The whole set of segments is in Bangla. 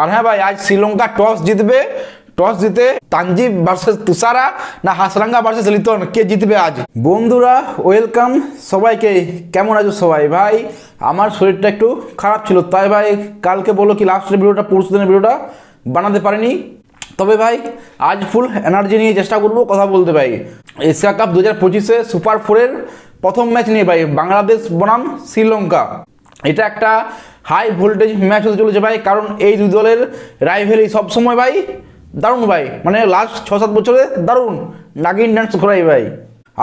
আর হ্যাঁ ভাই, আজ শ্রীলঙ্কা টস জিতবে। টস জিতে তানজিব ভার্সেস তুষারা না হাসরাঙ্গা ভার্সেস লিটন, কে জিতবে আজ? বন্ধুরা ওয়েলকাম সবাইকে। কেমন আছো সবাই? ভাই, আমার শরীরটা একটু খারাপ ছিল, তাই ভাই কালকে বলো কি লাস্টের ভিডিওটা, পরশু দিনের ভিডিওটা বানাতে পারিনি। তবে ভাই, আজ ফুল এনার্জি নিয়ে চেষ্টা করব কথা বলতে ভাই। এশিয়া কাপ দু হাজার পঁচিশে সুপার ফোরের প্রথম ম্যাচ নিয়ে ভাই, বাংলাদেশ বনাম শ্রীলঙ্কা। এটা একটা হাই ভোল্টেজ ম্যাচ হতে চলেছে ভাই, কারণ এই দুই দলের রাইভেলি সবসময় ভাই দারুণ ভাই মানে লাস্ট ছ সাত বছরে দারুণ, নাগিন ডান্স করাই ভাই।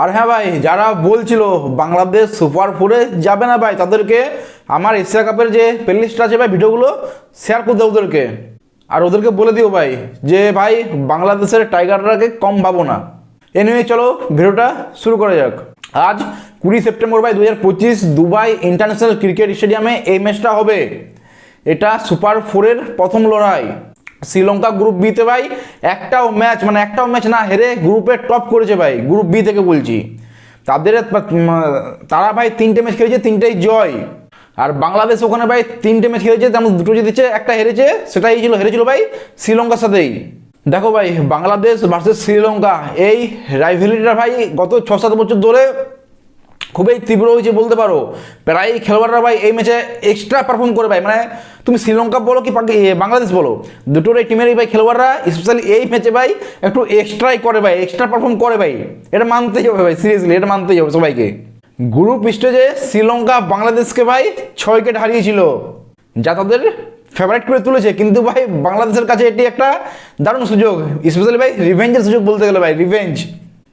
আর হ্যাঁ ভাই, যারা বলছিল বাংলাদেশ সুপার ফোরে যাবে না ভাই, তাদেরকে আমার এশিয়া কাপের যে প্লেলিস্ট আছে ভাই, ভিডিওগুলো শেয়ার করে দেবো ওদেরকে। আর ওদেরকে বলে দিও ভাই, যে ভাই বাংলাদেশের টাইগাররাকে কম ভাবো না। এ নিয়ে চলো ভিডিওটা শুরু করা যাক। আজ কুড়ি সেপ্টেম্বর বাই দু হাজার পঁচিশ দুবাই ইন্টারন্যাশনাল ক্রিকেট স্টেডিয়ামে এই ম্যাচটা হবে। এটা সুপার ফোরের প্রথম লড়াই। শ্রীলঙ্কা গ্রুপ বিতে ভাই একটাও ম্যাচ মানে একটাও ম্যাচ না, হেরে গ্রুপে টপ করেছে ভাই গ্রুপ বি থেকে বলছি। তাদের তারা ভাই তিনটে ম্যাচ খেলেছে, তিনটেই জয়। আর বাংলাদেশ ওখানে ভাই তিনটে ম্যাচ খেলেছে তেমন দুটো জিতেছে একটা হেরেছে, সেটাই ছিল, হেরেছিল ভাই শ্রীলঙ্কার সাথেই। দেখো ভাই, বাংলাদেশ ভার্সেস শ্রীলঙ্কা, এই রাইভেলিটা ভাই গত ছ সাত বছর ধরে খুবই তীব্র হয়েছে বলতে পারো। প্রায় খেলোয়াড়রা ভাই এই ম্যাচে এক্সট্রা পারফর্ম করে ভাই। মানে তুমি শ্রীলঙ্কা বলো কি বাংলাদেশ বলো দুটোর এই টিমেরই ভাই খেলোয়াড়রা স্পেশালি এই ম্যাচে ভাই একটু এক্সট্রাই করে ভাই এক্সট্রা পারফর্ম করে ভাই। এটা মানতেই হবে ভাই সিরিয়াসলি এটা মানতেই হবে সবাইকে। গ্রুপ স্টেজে শ্রীলঙ্কা বাংলাদেশকে ভাই ছয় উইকেট হারিয়েছিল। যা তাদের ফেভারিট করে তুলেছে। কিন্তু ভাই বাংলাদেশের কাছে এটি একটা দারুণ সুযোগ। স্পেশালি ভাই রিভেঞ্জের সুযোগ বলতে গেলে ভাই রিভেঞ্জ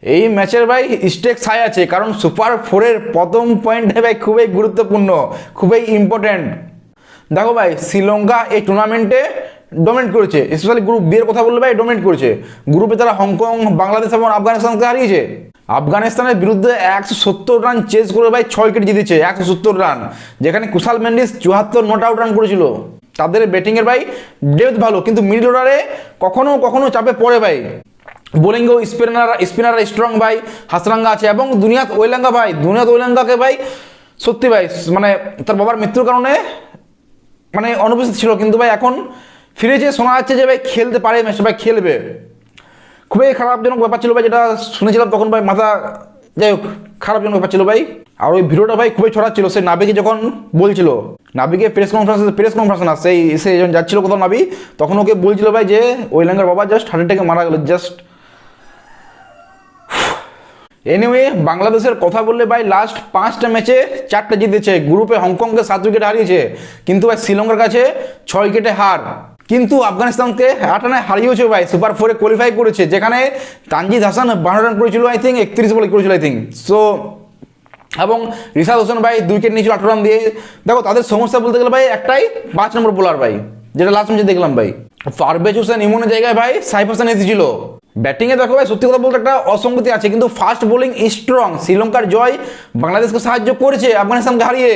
এই ম্যাচের ভাই স্টেক হাই আছে, কারণ সুপার ফোরের প্রথম পয়েন্টে ভাই খুবই গুরুত্বপূর্ণ, খুবই ইম্পর্ট্যান্ট দেখো ভাই, শ্রীলঙ্কা এই টুর্নামেন্টে ডোমিনেট করেছে স্পেশালি গ্রুপ বি এর কথা বললে ভাই ডোমিনেট করেছে। গ্রুপে তারা হংকং বাংলাদেশ এবং আফগানিস্তানকে হারিয়েছে। আফগানিস্তানের বিরুদ্ধে একশো সত্তর রান চেস করে ভাই ছয় উইকেট জিতেছে, একশো সত্তর রান যেখানে কুশাল মেন্ডিস চুয়াত্তর নট আউট রান করেছিল। তাদের ব্যাটিংয়ের ভাই ডেপথ ভালো, কিন্তু মিডল অর্ডারে কখনো কখনো চাপে পড়ে ভাই। বোলিংয়েও স্পিনার স্পিনার স্ট্রং ভাই হাসরাঙ্গা আছে এবং দুনিয়াত ওয়েলাঙ্গা ভাই দুনিয়াত ওয়েলাঙ্গাকে ভাই সত্যি ভাই মানে তার বাবার মৃত্যুর কারণে মানে অনুপস্থিত ছিল কিন্তু ভাই এখন ফিরেছে শোনা যাচ্ছে যে ভাই খেলতে পারে ম্যাচটা ভাই খেলবে খুবই খারাপজনক ব্যাপার ছিল ভাই যেটা শুনেছিলাম তখন ভাই মাথা যাই হোক খারাপজনক ব্যাপার ছিল ভাই আর ওই ভিডিওটা ভাই খুবই ছড়াচ্ছিল সে নাবিকে যখন বলছিল নাবিকে প্রেস কনফারেন্স প্রেস কনফারেন্স না সেই সে যখন যাচ্ছিল কোথাও নাবি তখন ওকে বলছিল ভাই যে ওই বাবা জাস্ট হার্ট অ্যাটাকে মারা গেল জাস্ট এনিওয়ে বাংলাদেশের কথা বললে ভাই লাস্ট পাঁচটা ম্যাচে চারটা জিতেছে। গ্রুপে হংকংকে সাত উইকেট হারিয়েছে। কিন্তু ভাই, শ্রীলঙ্কার কাছে ছয় উইকেটে হার। কিন্তু আফগানিস্তানকে আট রানে হারিয়েছে ভাই। সুপার ফোরে কোয়ালিফাই করেছে, যেখানে তানজিদ হাসান বারো রান করেছিল আই থিঙ্ক একত্রিশ বলে করেছিল আই থিঙ্ক সো এবং রিশাদ হোসেন ভাই, দুই উইকেট নিয়েছিল, আঠারো রান দিয়ে। দেখো, তাদের সমস্যা বলতে গেলে ভাই, একটাই পাঁচ নম্বর বোলার ভাই। যেটা লাস্ট ম্যাচে দেখলাম ভাই। পারভেজ হোসেন ইমনের জায়গায় ভাই সাইফ হাসান এসেছিল ব্যাটিংয়ে দেখো ভাই, সত্যি কথা বলতে একটা অসঙ্গতি আছে, কিন্তু ফাস্ট বোলিং স্ট্রং শ্রীলঙ্কার জয় বাংলাদেশকে সাহায্য করেছে আফগানিস্তানকে হারিয়ে।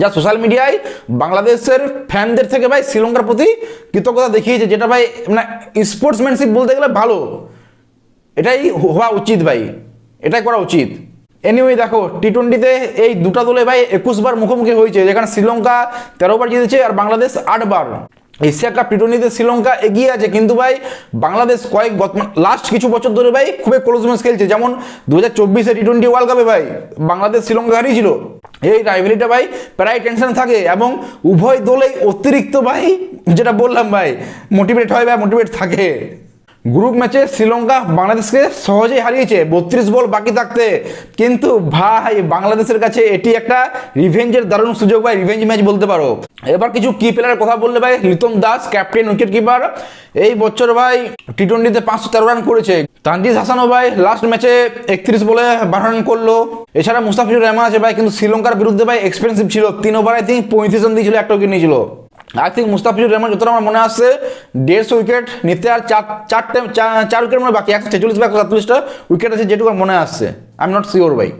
যা সোশ্যাল মিডিয়ায় বাংলাদেশের ফ্যানদের থেকে ভাই শ্রীলঙ্কার প্রতি কৃতজ্ঞতা দেখিয়েছে, যেটা ভাই মানে স্পোর্টসম্যানশিপ বলতে গেলে ভালো। এটাই হওয়া উচিত ভাই। এটাই করা উচিত। এনিওয়ে দেখো টি টোয়েন্টিতে এই দুটা দলে ভাই একুশ বার মুখোমুখি হয়েছে, যেখানে শ্রীলঙ্কা তেরো বার জিতেছে আর বাংলাদেশ আটবার। এশিয়া কাপ টি টোয়েন্টিতে শ্রীলঙ্কা এগিয়ে আছে, কিন্তু ভাই বাংলাদেশ কয়েক লাস্ট কিছু বছর ধরে ভাই খুবই ক্লোজ ম্যাচ খেলছে। যেমন দু হাজার চব্বিশে টি টোয়েন্টি ওয়ার্ল্ড কাপে ভাই বাংলাদেশ শ্রীলঙ্কা হারিয়েছিল। এই রাইভেলিটা ভাই প্রায় টেনশন থাকে এবং উভয় দলেই অতিরিক্ত ভাই যেটা বললাম ভাই মোটিভেট হয় ভাই মোটিভেট থাকে। গ্রুপ ম্যাচে শ্রীলঙ্কা বাংলাদেশকে সহজেই হারিয়েছে। বত্রিশ বল বাকি থাকতে। কিন্তু ভাই, বাংলাদেশের কাছে এটি একটা রিভেঞ্জের দারুণ সুযোগ ভাই, রিভেঞ্জ ম্যাচ বলতে পারো। এবার কিছু কি প্লেয়ারের কথা বললে ভাই Litton Das captain wicket keeper এই বছর ভাই টি টোয়েন্টিতে পাঁচশো তেরো রান করেছে। তানজিদ হাসানও ভাই লাস্ট ম্যাচে একত্রিশ বলে বারো রান করল। এছাড়া মুস্তাফিজুর রহমান আছে ভাই, কিন্তু শ্রীলঙ্কার বিরুদ্ধে ভাই এক্সপেন্সিভ ছিল। তিন ওভার আই থিঙ্ক পঁয়ত্রিশ রান দিয়েছিল, একটা উইকেট নিয়েছিল। আই থিঙ্ক মুস্তাফিজুর রহমান যতটা আমার মনে আসছে দেড়শো উইকেট নিতে আর চার চারটে চার উইকেট মানে বাকি। একশো ছেচল্লিশ বা একশো সাতচল্লিশটা উইকেট আছে যেটুকু আমার মনে আসছে আই এম নট শিওর ভাই।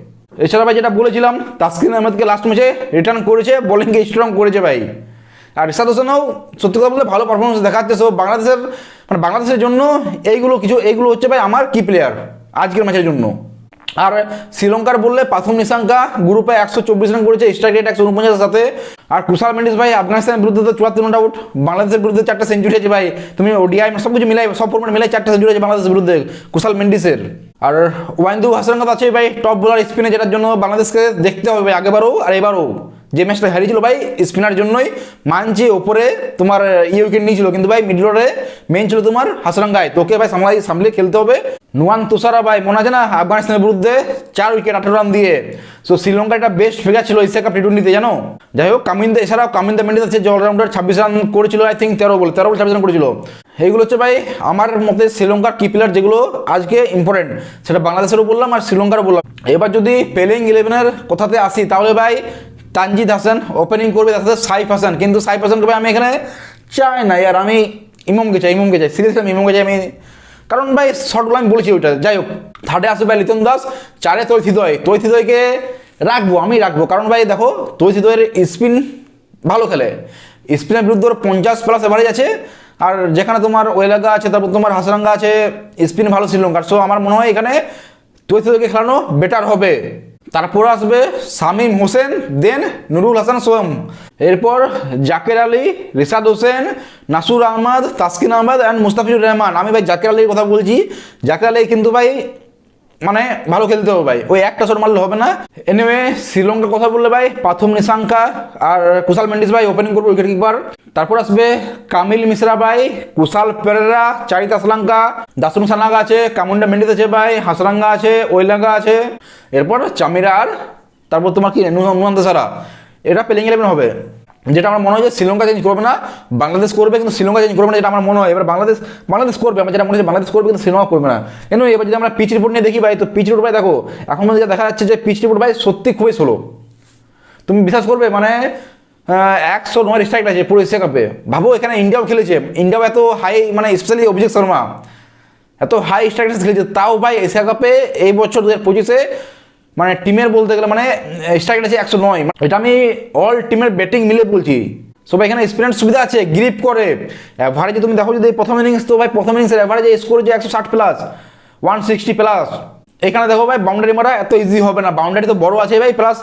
এছাড়া ভাই যেটা বলেছিলাম, তাসকিন আহমেদকে লাস্ট ম্যাচে রিটার্ন করেছে বোলিংকে স্ট্রং করেছে ভাই। আর রিশাদ হোসেনও সত্যি কথা বলতে ভালো পারফরমেন্স দেখাচ্ছে। সো বাংলাদেশের মানে বাংলাদেশের জন্য এইগুলো কিছু এইগুলো হচ্ছে ভাই আমার কি প্লেয়ার আজকের ম্যাচের জন্য। আর শ্রীলঙ্কার বললে প্রথম নিশাঙ্কা গ্রুপে একশো চব্বিশ রান করেছে স্ট্রাইক রেট একশো উনপঞ্চাশের সাথে। আর কুশাল মেন্ডিস ভাই, আফগানিস্তানের বিরুদ্ধে তো চুয়াত্তর রান আউট বাংলাদেশের বিরুদ্ধে চারটা সেঞ্চুরি আছে ভাই। তুমি ওডিআই সব কিছু মিলাই, সব ফর্মেট মিলাই চারটা সেঞ্চুরি আছে বাংলাদেশের বিরুদ্ধে কুশাল মেন্ডিসের। আর ওয়াইন্দু কথা আছে ভাই টপ বোলার স্পিনে যেটার জন্য বাংলাদেশকে দেখতে হবে আগেবারও আর এবারও। যে ম্যাচটা হারিয়েছিল ভাই স্পিনার জন্যই মানছি ওপরে তোমার ইয়ে উইকেট নিয়েছিল। কিন্তু ভাই মিডল অর্ডারে মেন ছিল তোমার হাসরাঙ্গায় তোকে ভাই সামলাই সামলে খেলতে হবে। নুয়ান তুষারা ভাই, মনে আছে না? আফগানিস্তানের বিরুদ্ধে চার উইকেট আঠারো রান দিয়ে। সো শ্রীলঙ্কা একটা বেস্ট ফিগার ছিল এশিয়া কাপ টি টোয়েন্টিতে জানো? যাই হোক কামিন্দা এছাড়াও কামিন্দা মেন্ডিস আছে, যে অলরাউন্ডার ছাব্বিশ রান করেছিল আই থিঙ্ক তেরো বল তেরো বল ছাব্বিশ রান করেছিল। এইগুলো হচ্ছে ভাই, আমার মতে শ্রীলঙ্কার কি প্লেয়ার যেগুলো আজকে ইম্পর্টেন্ট সেটা বাংলাদেশেরও বললাম আর শ্রীলঙ্কারও বললাম। এবার যদি প্লেইং ইলেভেনের কথাতে আসি, তাহলে ভাই তানজিদ হাসান ওপেনিং করবে তার সাথে সাইফ হাসান। কিন্তু সাইফ হাসানকে ভাই আমি এখানে চাই না, ইয়ার আমি ইমমকে চাই ইমমকে চাই। সিরিয়াসলি আমি ইমমকে চাই, আমি কারণ ভাই শর্টগুলো আমি বলেছি ওইটা। যাই হোক থার্ডে আসবে ভাই লিতন দাস, চারে তৈথিদয় তৈথিদয়কে রাখব, আমি রাখব। কারণ ভাই দেখো তৈথিদয়ের স্পিন ভালো খেলে। স্পিনের বিরুদ্ধে ওর পঞ্চাশ প্লাস এভারেজ আছে। আর যেখানে তোমার ওয়েলাগা আছে, তারপর তোমার হাসরাঙ্গা আছে স্পিন ভালো শ্রীলঙ্কার। সো আমার মনে হয় এখানে তৈথিদয়কে খেলানো বেটার হবে। তারপর আসবে শামীম হোসেন দেন নুরুল হাসান সোয়েম এরপর জাকের আলী রিসাদ হোসেন, নাসুর আহমদ, তাসকিন আহমদ অ্যান্ড মুস্তাফিজুর রহমান। আমি ভাই জাকের আলীর কথা বলছি। জাকের আলী কিন্তু ভাই মানে ভালো খেলতে হবে ভাই। ওই একটা শট মারলে হবে না। এনিওয়ে শ্রীলঙ্কার কথা বললে ভাই, প্রথম নিশাঙ্কা আর কুশাল মেন্ডিস ভাই ওপেনিং করব উইকেট কিপার তারপর আসবে কামিল মিশ্রা ভাই, কুশাল পেরেরা, চারিতা শ্রীলঙ্কা দাসুন সানাগা আছে, কামুন্ডা মেন্ডিস আছে ভাই হাসরাঙ্গা আছে, ওইলাঙ্গা আছে। এরপর চামিরার তারপর তোমার কি নুয়ান্ত সারা। এটা প্লেইং ইলেভেন হবে। যেটা আমার মনে হয় যে শ্রীলঙ্কা চেঞ্জ করবে না, বাংলাদেশ করবে কিন্তু শ্রীলঙ্কা চেঞ্জ করবে না, যেটা আমার মনে হয়। এবার বাংলাদেশ বাংলাদেশ করবে, আমার যেটা মনে হচ্ছে বাংলাদেশ করবে কিন্তু শ্রীলঙ্কা করবে না। কেন, এবার যদি আমরা পিচ রিপোর্ট নিয়ে দেখি ভাই, তো পিচ রিপোর্ট ভাই দেখো, এখন মধ্যে যা দেখা যাচ্ছে যে পিচ রিপোর্ট ভাই সত্যি খুবই স্লো তুমি বিশ্বাস করবে? মানে একশো নয় স্ট্রাইক আছে পুরো এশিয়া কাপে ভাবো, এখানে ইন্ডিয়াও খেলেছে। ইন্ডিয়াও এত হাই মানে স্পেশালি অভিষেক শর্মা। এত হাই স্ট্রাইক খেলেছে। তাও ভাই এশিয়া কাপে এই বছর দু হাজার পঁচিশে মানে টিমের বলতে গেলে মানে স্ট্রাইক আছে একশো নয়। এটা আমি অল টিমের ব্যাটিং মিলে বলছি। সবাই এখানে স্পিনার সুবিধা আছে গ্রিপ করে। অ্যাভারেজে তুমি দেখো যদি প্রথম ইনিংস তো ভাই প্রথম ইনিংসের অ্যাভারেজে স্কোর যে একশো ষাট প্লাস ওয়ান সিক্সটি প্লাস এখানে দেখো ভাই বাউন্ডারি মারা এত ইজি হবে না। বাউন্ডারি তো বড় আছে ভাই প্লাস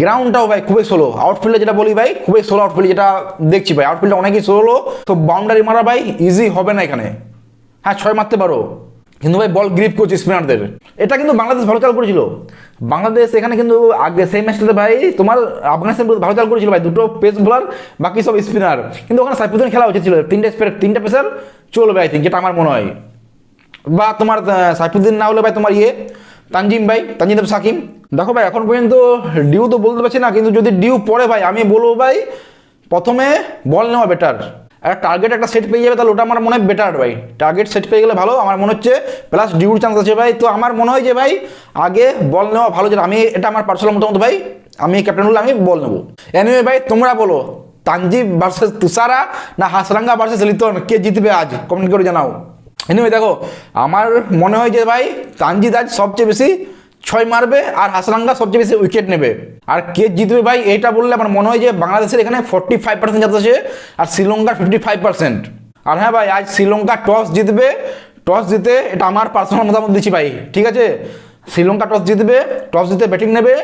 গ্রাউন্ডটাও ভাই খুবই সোলো আউটফিল্ডে যেটা বলি ভাই, খুবই সোলো আউটফিল্ড যেটা দেখছি ভাই। আউটফিল্ডে অনেকই সোলো তো বাউন্ডারি মারা ভাই ইজি হবে না এখানে। হ্যাঁ ছয় মারতে পারো। কিন্তু ভাই বল গ্রিপ করছে স্পিনারদের এটা কিন্তু বাংলাদেশ ভালো চাল করেছিল। বাংলাদেশ এখানে কিন্তু আগে সেই ম্যাচটাতে ভাই, তোমার আফগানিস্তান ভালো চাল করেছিল ভাই। দুটো পেস বোলার বাকি সব স্পিনার কিন্তু ওখানে সাইফুদ্দিন খেলা উচিত ছিল। তিনটে তিনটে পেসার চলবে আই থিঙ্ক যেটা আমার মনে হয়। বা তোমার সাইফুদ্দিন না হলে ভাই তোমার ইয়ে তানজিম ভাই, তানজিম সাকিম। দেখো ভাই, এখন পর্যন্ত ডিউ তো বলতে পারছি না, কিন্তু যদি ডিউ পড়ে ভাই, আমি বলব ভাই, প্রথমে বল নেওয়া বেটার একটা টার্গেট একটা সেট পেয়ে যাবে, তাহলে ওটা আমার মনে হয় বেটার ভাই। টার্গেট সেট পেয়ে গেলে ভালো, আমার মনে হচ্ছে প্লাস ডিউর চান্স আছে ভাই। তো আমার মনে হয় যে ভাই, আগে বল নেওয়া ভালো যেটা, আমি এটা আমার পার্সোনাল মতামত ভাই, আমি ক্যাপ্টেন হলে আমি বল নেব। এনিওয়ে ভাই, তোমরা বলো তানজিব ভার্সেস তুষারা না হাসরাঙ্গা ভার্সেস লিটন, কে জিতবে আজ? কমেন্ট করে জানাও। এনিওয়ে দেখো, আমার মনে হয় যে ভাই, তানজিদ আজ সবচেয়ে বেশি ছয় মারবে আর হাসরাঙ্গা সবচেয়ে বেশি উইকেট নেবে। আর কে জিতবে ভাই, এইটা বললে আমার মনে হয় যে বাংলাদেশের এখানে ফর্টি ফাইভ পার্সেন্ট চান্স আছে আর শ্রীলঙ্কার ফিফটি ফাইভ পার্সেন্ট আর হ্যাঁ ভাই, আজ শ্রীলঙ্কা টস জিতবে টস জিতে, এটা আমার পার্সোনাল মতামত দিচ্ছি ভাই, ঠিক আছে? শ্রীলঙ্কা টস জিতবে টস জিতে ব্যাটিং নেবে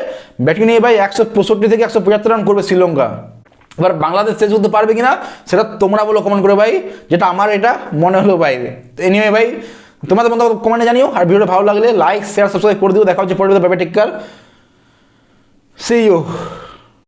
ব্যাটিং নিয়ে ভাই একশো পঁয়ষট্টি থেকে একশো পঁচাত্তর রান করবে শ্রীলঙ্কা। এবার বাংলাদেশ শেষ হতে পারবে কিনা সেটা তোমরা বলো কমেন্ট করে ভাই। যেটা আমার, এটা মনে হলো বাইরে এনিওয়ে ভাই, তোমাদের মতো কমেন্টে জানিও। আর ভিডিওটা ভালো লাগলে লাইক শেয়ার সাবস্ক্রাইব করে দিও। দেখা হচ্ছে পরে ভাবে টেক সি ইউ